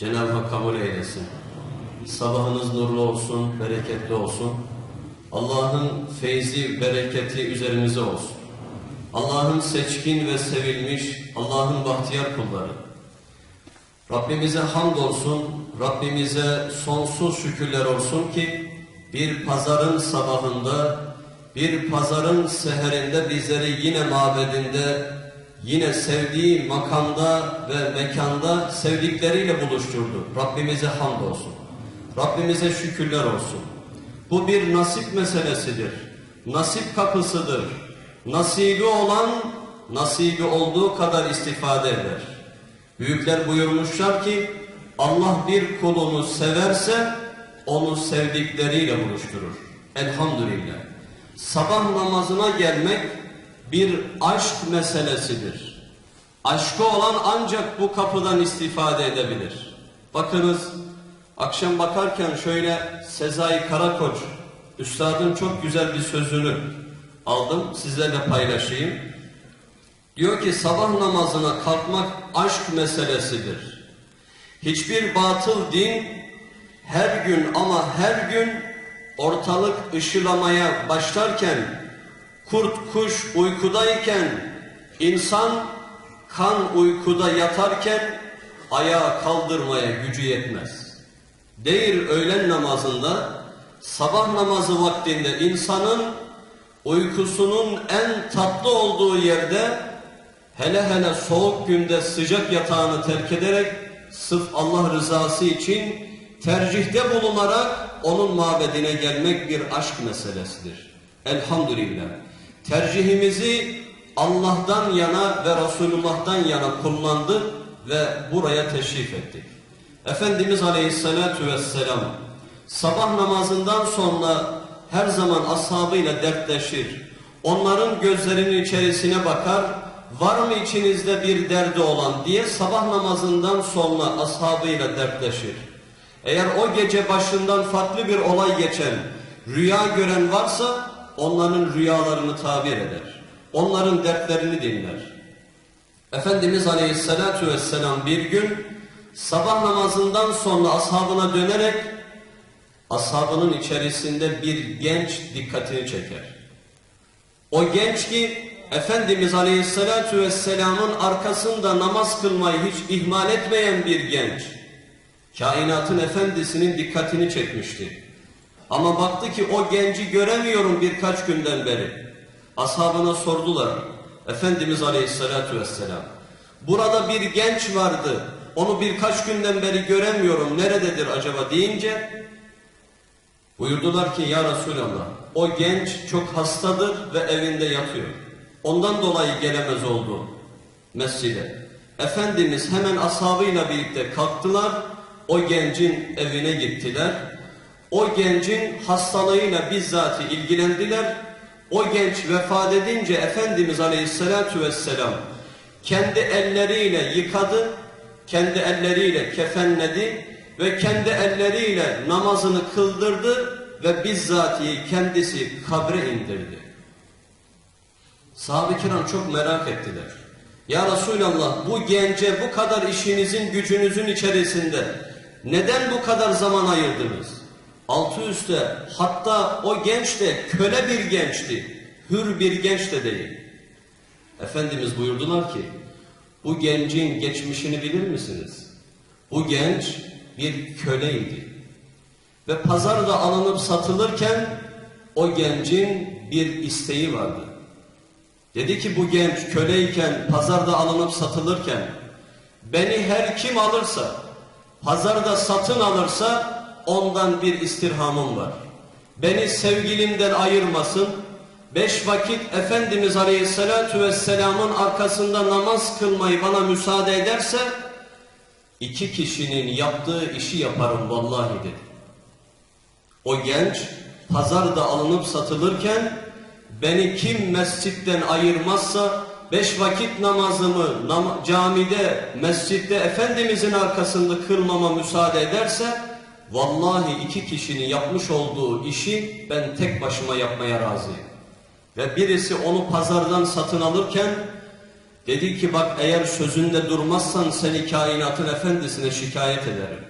Cenab-ı Hak kabul eylesin. Sabahınız nurlu olsun, bereketli olsun. Allah'ın feyzi, bereketi üzerinize olsun. Allah'ın seçkin ve sevilmiş, Allah'ın bahtiyar kulları. Rabbimize hamdolsun, Rabbimize sonsuz şükürler olsun ki bir pazarın sabahında, bir pazarın seherinde bizleri yine mabedinde, yine sevdiği makamda ve mekanda sevdikleriyle buluşturdu. Rabbimize hamdolsun. Rabbimize şükürler olsun. Bu bir nasip meselesidir. Nasip kapısıdır. Nasibi olan, nasibi olduğu kadar istifade eder. Büyükler buyurmuşlar ki Allah bir kulunu severse onu sevdikleriyle buluşturur. Elhamdülillah. Sabah namazına gelmek bir aşk meselesidir. Aşkı olan ancak bu kapıdan istifade edebilir. Bakınız akşam bakarken şöyle Sezai Karakoç Üstadın çok güzel bir sözünü aldım sizlerle paylaşayım. Diyor ki sabah namazına kalkmak aşk meselesidir. Hiçbir batıl din her gün ama her gün ortalık ışılamaya başlarken kurt kuş uykudayken insan kan uykuda yatarken ayağa kaldırmaya gücü yetmez. Değil öğlen namazında sabah namazı vaktinde insanın uykusunun en tatlı olduğu yerde hele hele soğuk günde sıcak yatağını terk ederek sırf Allah rızası için tercihte bulunarak onun mabedine gelmek bir aşk meselesidir. Elhamdülillah. Tercihimizi Allah'tan yana ve Resulullah'tan yana kullandık ve buraya teşrif ettik. Efendimiz Aleyhisselatü Vesselam sabah namazından sonra her zaman ashabıyla dertleşir. Onların gözlerinin içerisine bakar, var mı içinizde bir derdi olan diye sabah namazından sonra ashabıyla dertleşir. Eğer o gece başından farklı bir olay geçen, rüya gören varsa onların rüyalarını tabir eder. Onların dertlerini dinler. Efendimiz Aleyhisselatü Vesselam bir gün sabah namazından sonra ashabına dönerek ashabının içerisinde bir genç dikkatini çeker. O genç ki Efendimiz Aleyhisselatü Vesselam'ın arkasında namaz kılmayı hiç ihmal etmeyen bir genç. Kainatın efendisinin dikkatini çekmişti. Ama baktı ki o genci göremiyorum birkaç günden beri. Ashabına sordular. Efendimiz Aleyhisselatü Vesselam. Burada bir genç vardı. Onu birkaç günden beri göremiyorum. Nerededir acaba deyince buyurdular ki ya Resulallah o genç çok hastadır ve evinde yatıyor. Ondan dolayı gelemez oldu mescide. Efendimiz hemen ashabıyla birlikte kalktılar. O gencin evine gittiler. O gencin hastalığıyla bizzat ilgilendiler. O genç vefat edince Efendimiz Aleyhisselatü Vesselam kendi elleriyle yıkadı, kendi elleriyle kefenledi ve kendi elleriyle namazını kıldırdı ve bizzatihi kendisi kabre indirdi. Sahabe-i kiram çok merak ettiler. Ya Resulallah bu gence bu kadar işinizin gücünüzün içerisinde neden bu kadar zaman ayırdınız? Altı üstte hatta o genç de köle bir gençti. Hür bir genç de değil. Efendimiz buyurdular ki bu gencin geçmişini bilir misiniz? Bu genç bir köleydi. Ve pazarda alınıp satılırken o gencin bir isteği vardı. Dedi ki bu genç köleyken, pazarda alınıp satılırken beni her kim alırsa, pazarda satın alırsa ondan bir istirhamım var. Beni sevgilimden ayırmasın, beş vakit Efendimiz Aleyhisselatü Vesselam'ın arkasında namaz kılmayı bana müsaade ederse iki kişinin yaptığı işi yaparım vallahi dedi. O genç pazarda alınıp satılırken beni kim mescitten ayırmazsa beş vakit namazımı nam camide, mescitte Efendimizin arkasında kılmama müsaade ederse vallahi iki kişinin yapmış olduğu işi ben tek başıma yapmaya razıyım. Ve birisi onu pazardan satın alırken Dedi ki bak eğer sözünde durmazsan seni kainatın efendisine şikayet ederim.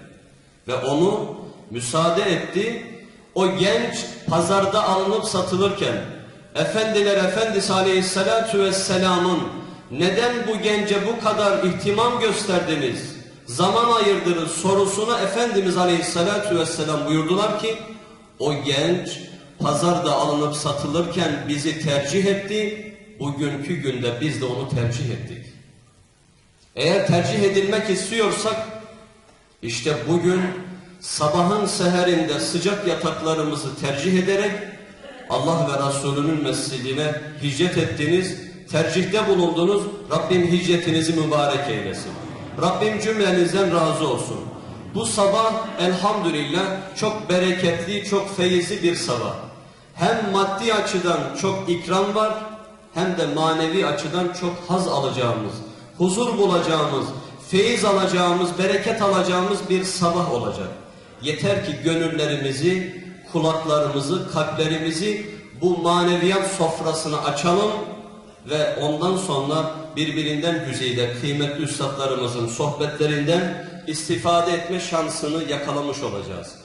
Ve onu müsaade etti. O genç pazarda alınıp satılırken Efendiler Efendisi Aleyhisselatü Vesselam'ın neden bu gence bu kadar ihtimam gösterdiniz, zaman ayırdınız sorusuna Efendimiz Aleyhisselatü Vesselam buyurdular ki o genç pazarda alınıp satılırken bizi tercih etti, bugünkü günde biz de onu tercih ettik. Eğer tercih edilmek istiyorsak işte bugün sabahın seherinde sıcak yataklarımızı tercih ederek Allah ve Resulünün mescidine hicret ettiniz, tercihte bulundunuz. Rabbim hicretinizi mübarek eylesin. Rabbim cümlenizden razı olsun. Bu sabah elhamdülillah çok bereketli, çok feyizli bir sabah. Hem maddi açıdan çok ikram var, hem de manevi açıdan çok haz alacağımız, huzur bulacağımız, feyiz alacağımız, bereket alacağımız bir sabah olacak. Yeter ki gönüllerimizi, kulaklarımızı, kalplerimizi bu maneviyat sofrasına açalım ve ondan sonra birbirinden güzide kıymetli üstadlarımızın sohbetlerinden istifade etme şansını yakalamış olacağız.